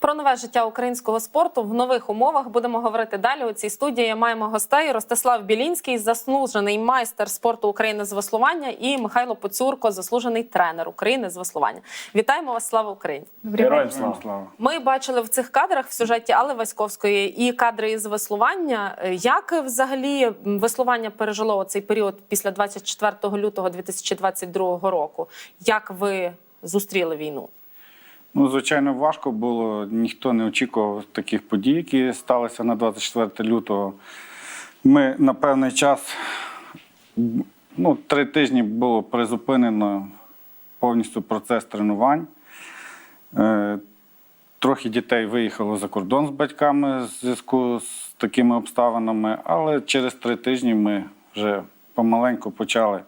Про нове життя українського спорту в нових умовах будемо говорити далі. У цій студії маємо гостей Ростислав Білінський, заслужений майстер спорту України з веслування, і Михайло Поцюрко, заслужений тренер України з веслування. Вітаємо вас! Слава Україні! Героям слава. Ми бачили в цих кадрах в сюжеті Алли Васьковської і кадри із веслування. Як взагалі веслування пережило цей період після 24 лютого 2022 року? Як ви зустріли війну? Ну, звичайно, важко було. Ніхто не очікував таких подій, які сталися на 24 лютого. Ми на певний час, ну, три тижні було призупинено повністю процес тренувань. Е, Трохи дітей виїхало за кордон з батьками в зв'язку з такими обставинами, але через три тижні ми вже помаленьку почали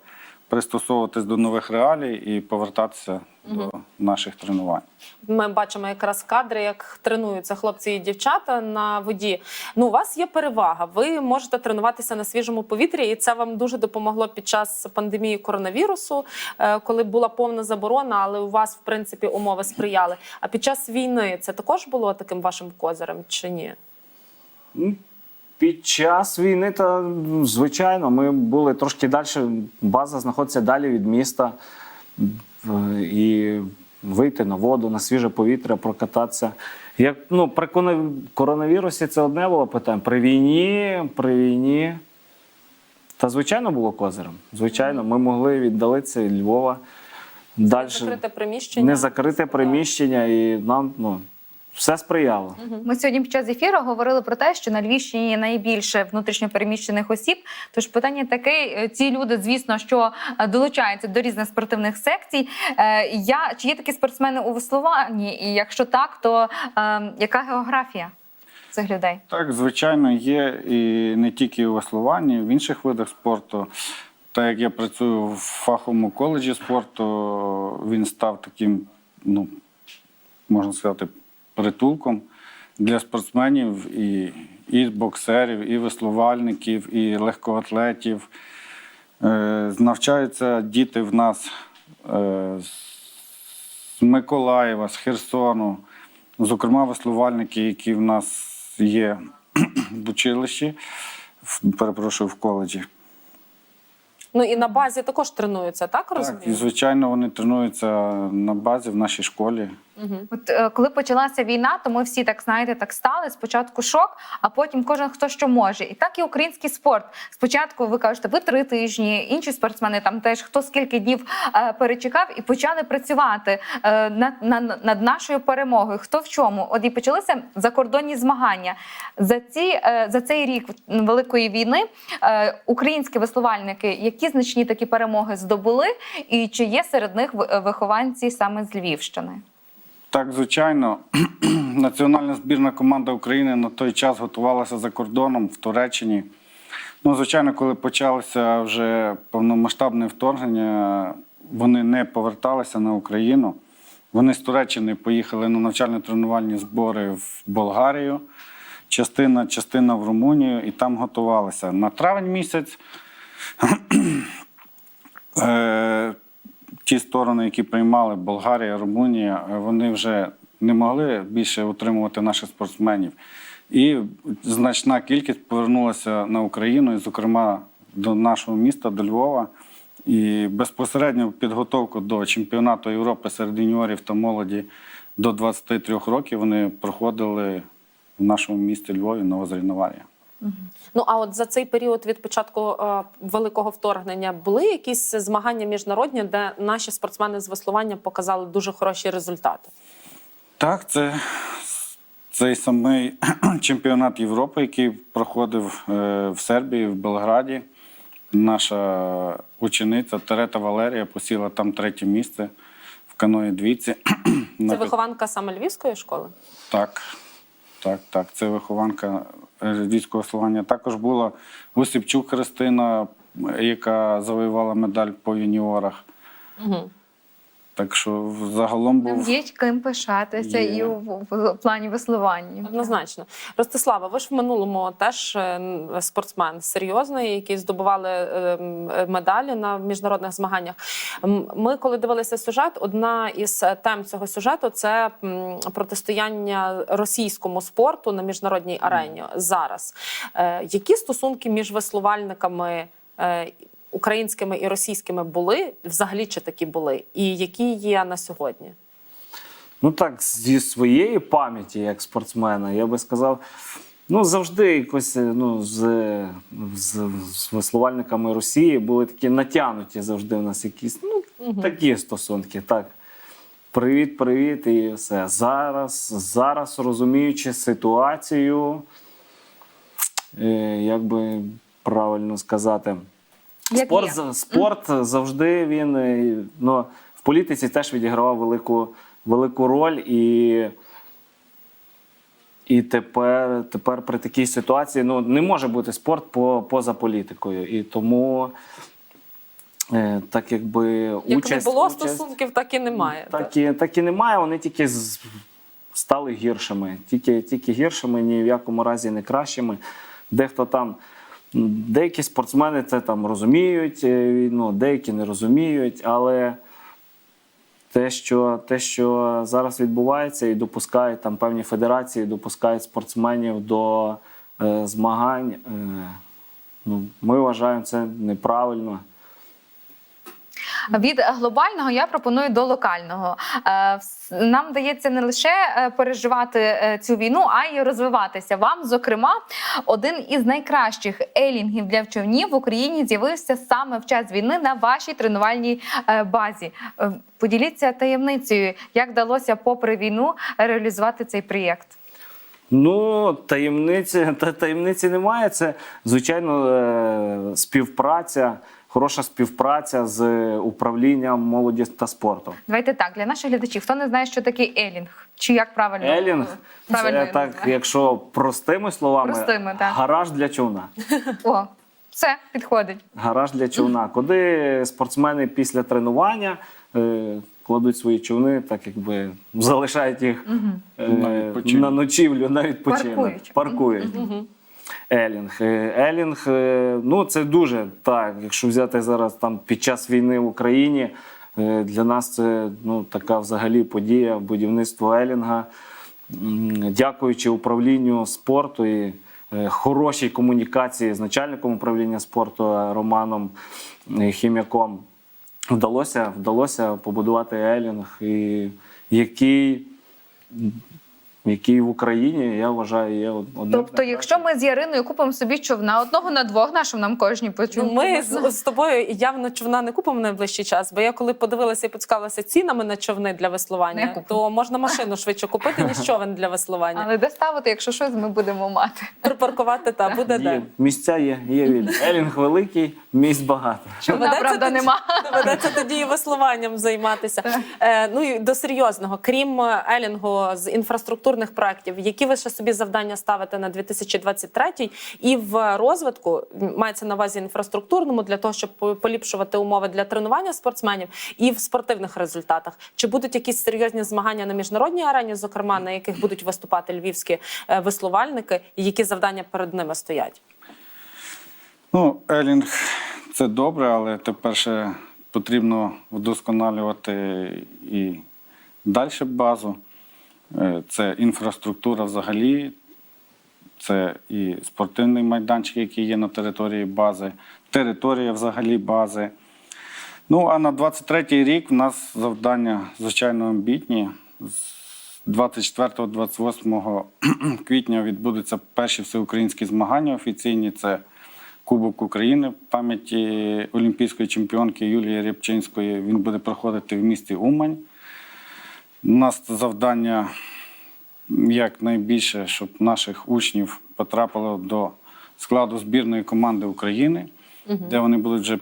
пристосовуватись до нових реалій і повертатися до наших тренувань. Ми бачимо якраз кадри, як тренуються хлопці і дівчата на воді. Ну, у вас є перевага. Ви можете тренуватися на свіжому повітрі, і це вам дуже допомогло під час пандемії коронавірусу, е, коли була повна заборона, але у вас, в принципі, умови сприяли. А під час війни це також було таким вашим козирем чи ні? Під час війни, та звичайно, ми були трошки далі. База знаходиться далі від міста. І вийти на воду, на свіже повітря, прокататися. Як ну, при коронавірусі це одне було питання. При війні, при війні. Та звичайно було козирем. Звичайно, ми могли віддалитися від Львова. Далі не Закрите приміщення. не закрите приміщення, і нам ну, все сприяло. Ми сьогодні під час ефіру говорили про те, що на Львівщині є найбільше внутрішньопереміщених осіб. Тож питання таке: е, ці люди, звісно, що е, долучаються до різних спортивних секцій. Е, Я чи є такі спортсмени у веслуванні? І якщо так, то е, яка географія цих людей? Так, звичайно, є і не тільки у веслуванні, в інших видах спорту. Так як я працюю в фаховому коледжі спорту, він став таким, ну, можна сказати, притулком для спортсменів і, і боксерів, і веслувальників, і легкоатлетів. Е, навчаються діти в нас е, з Миколаєва, з Херсону, зокрема, веслувальники, які в нас є в училищі, в- перепрошую, в коледжі. Ну і на базі також тренуються, так Так, і звичайно, вони тренуються на базі в нашій школі. От е, коли почалася війна, то ми всі так знаєте, так стали. Спочатку шок, а потім кожен хто що може. І так і український спорт. Спочатку ви кажете, ви три тижні, інші спортсмени там теж хто скільки днів е, перечекав і почали працювати е, над, над, над нашою перемогою. Хто в чому? От і почалися закордонні змагання. За ці е, за цей рік великої війни е, українські веслувальники, які значні такі перемоги здобули, і чи є серед них вихованці саме з Львівщини? Так, звичайно, національна збірна команда України на той час готувалася за кордоном в Туреччині. Ну, звичайно, коли почалося вже повномасштабне вторгнення, вони не поверталися на Україну. Вони з Туреччини поїхали на навчально-тренувальні збори в Болгарію, частина, частина в Румунію, і там готувалися. На травень місяць ті сторони, які приймали Болгарія, Румунія, е, вони вже не могли більше утримувати наших спортсменів. І значна кількість повернулася на Україну, і, зокрема, до нашого міста, до Львова. І безпосередньо підготовку до чемпіонату Європи серед юніорів та молоді до 23 років вони проходили в нашому місті Львові Ну а от за цей період від початку е, великого вторгнення були якісь змагання міжнародні, де наші спортсмени з веслування показали дуже хороші результати. Так, це цей самий чемпіонат Європи, який проходив е, в Сербії, в Белграді. Наша учениця Терета Валерія посіла там третє місце в каної двійці. Це вихованка саме львівської школи. Так, так, так. Це вихованка е, львівського слування. Також була Осіпчук Христина, яка завоювала медаль по юніорах. Угу. Так що загалом був є ким пишатися Є. і в, в плані веслування. Однозначно. Ростислава, ви ж в минулому теж е, спортсмен серйозний, який здобували е, м, е, медалі на міжнародних змаганнях. Ми, коли дивилися сюжет, одна із е, тем цього сюжету це протистояння російському спорту на міжнародній арені зараз. Е, Які стосунки між веслувальниками? Українськими і російськими були взагалі чи такі були, і які є на сьогодні? Ну так, зі своєї пам'яті, як спортсмена, я би сказав, ну завжди якось е, ну, з, з, з веслувальниками Росії були такі натягнуті завжди у нас якісь ну, такі стосунки. Так. Привіт, привіт, і все. Зараз, зараз розуміючи ситуацію, е, як би правильно сказати. Як Спорт, є. спорт завжди він е, ну, в політиці теж відігравав велику, велику роль. І, і тепер, тепер при такій ситуації ну, не може бути спорт по, поза політикою. І тому е, так якби Як участь, не було участь- стосунків, так і немає. так і, так і немає, вони тільки з- стали гіршими. Тільки, тільки гіршими, ні в якому разі не кращими. Дехто там, деякі спортсмени це там розуміють ну, війну, деякі не розуміють, але те, що, те, що зараз відбувається, і допускають там певні федерації, допускають спортсменів до е, змагань. Е, ну, ми вважаємо це неправильно. Від глобального я пропоную до локального. Е, Нам вдається не лише е, переживати е, цю війну, а й розвиватися. Вам, зокрема, один із найкращих елінгів для човнів в Україні з'явився саме в час війни на вашій тренувальній е, базі. Е, Поділіться таємницею, як вдалося, попри війну, реалізувати цей проєкт. Ну, таємниці, та таємниці немає. Це, звичайно, е, співпраця, хороша співпраця з управлінням молоді та спорту. Давайте так для наших глядачів. Хто не знає, що таке елінг, чи як правильно Елінг правильно це так, називати? якщо простими словами, Простими, так. гараж для човна. О, все підходить. Гараж для човна, куди спортсмени після тренування е, кладуть свої човни, так якби залишають їх е, На на ночівлю, на відпочинок. Паркують. Паркують. Елінг. Е, Елінг, е, ну це дуже так. Якщо взяти зараз там під час війни в Україні, е, для нас це ну, така взагалі подія будівництво Елінга. Дякуючи управлінню спорту і хорошій комунікації з начальником управління спорту Романом Хім'яком, вдалося, вдалося побудувати Елінг, і який, який в Україні, я вважаю, є од- одним. Тобто, якщо ми з Яриною купимо собі човна одного на двох, на що нам кожні по Ну, ми з, з тобою явно човна не купимо в найближчий час, бо я коли подивилася і поцікавилася цінами на човни для веслування, то можна машину швидше купити, ніж човен для веслування. Але де ставити, якщо щось ми будемо мати? Припаркувати та буде Є, де. місця є, є вільні. Елінг великий, місць багато. Човна, правда, тоді- нема. Доведеться тоді і веслуванням займатися. Е, ну і до серйозного, крім е, елінгу з інфраструктурних проєктів, які ви ще собі завдання ставите на 2023 і в розвитку мається на увазі інфраструктурному для того, щоб поліпшувати умови для тренування спортсменів і в спортивних результатах. Чи будуть якісь серйозні змагання на міжнародній арені, зокрема на яких будуть виступати львівські е, веслувальники, і які завдання перед ними стоять? Ну, Елінг це добре, але тепер ще потрібно вдосконалювати і далі базу. Е, Це інфраструктура взагалі, це і спортивний майданчик, який є на території бази, територія взагалі бази. Ну, а на 23-й рік в нас завдання, звичайно, амбітні. З 24-28 квітня відбудуться перші всеукраїнські змагання офіційні. Це Кубок України в пам'яті олімпійської чемпіонки Юлії Рябчинської. Він буде проходити в місті Умань. У нас завдання якнайбільше, щоб наших учнів потрапило до складу збірної команди України, де вони будуть вже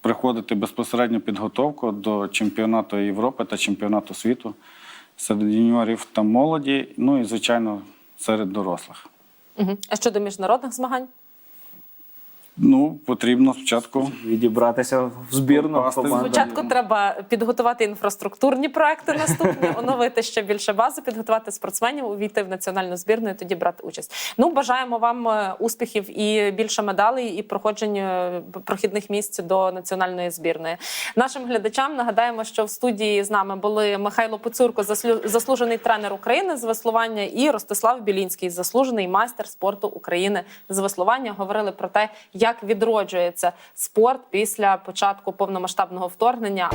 приходити безпосередньо підготовку до чемпіонату Європи та чемпіонату світу серед юніорів та молоді, ну і, звичайно, серед дорослих. Угу. А щодо міжнародних змагань? Ну, потрібно спочатку. Відібратися в збірну команду. Спочатку треба підготувати інфраструктурні проекти наступні, оновити ще більше бази, підготувати спортсменів, увійти в національну збірну і тоді брати участь. Ну бажаємо вам е, успіхів і більше медалей, і проходження е, прохідних місць до національної збірної. Нашим глядачам нагадаємо, що в студії з нами були Михайло Поцурко, заслужений тренер України з веслування, і Ростислав Білінський, заслужений майстер спорту України з веслування. Говорили про те, як відроджується спорт після початку повномасштабного вторгнення.